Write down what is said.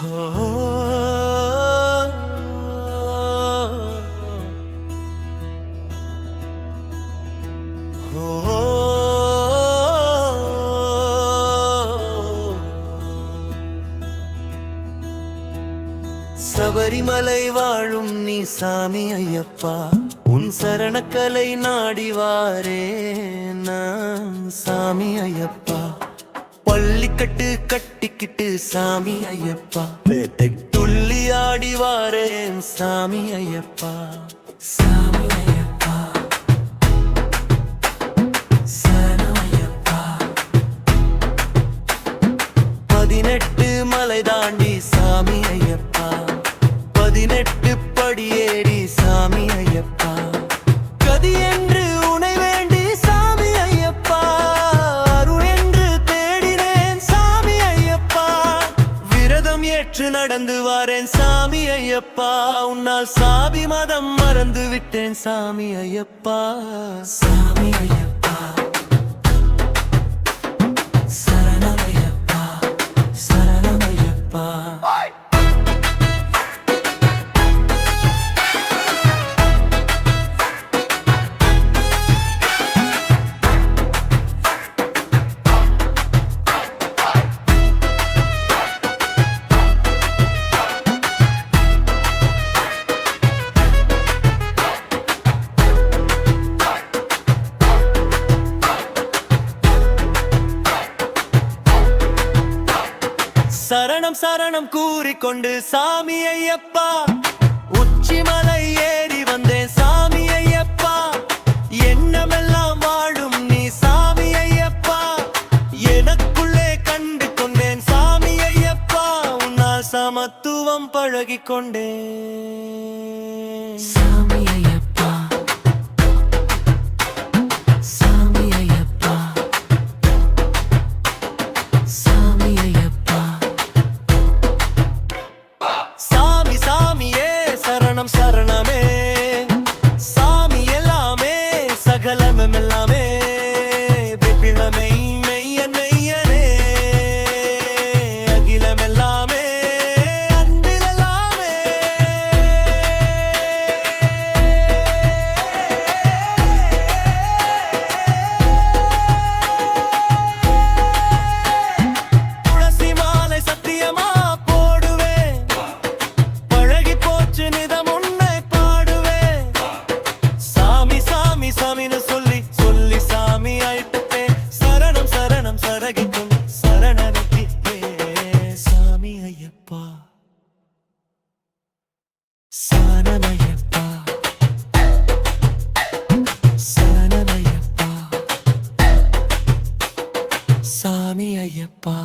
சபரிமலை வாழும் நீ சாமி ஐயப்பா. உன் சரணக்கலை நாடிவாரே நான் சாமி ஐயப்பா. பள்ளிக்கட்டு கட்டிக்கிட்டு சாமி ஐயப்பா. துள்ளி ஆடிவாரேன் சாமி ஐயப்பா. சாமி ஐயப்பா. பதினெட்டு மலை தாண்டி ஏற்று நடந்து வாரேன் சாமி ஐயப்பா. உன்னால் சாமி மதம் மறந்து விட்டேன் சாமி ஐயப்பா. சாமி ஐயப்பா. சரணம் சரணம் கூறிக்கொண்டு சாமி ஐயப்பா. உச்சிமலை ஏறி வந்தேன் சாமி ஐயப்பா. எண்ணமெல்லாம் வாழும் நீ சாமி ஐயப்பா. எனக்குள்ளே கண்டு கொண்டேன் சாமி ஐயப்பா. உன்னால் சமத்துவம் பழகி கொண்டேன் சாமி சரணமையப்பா சாமி ஐயப்பா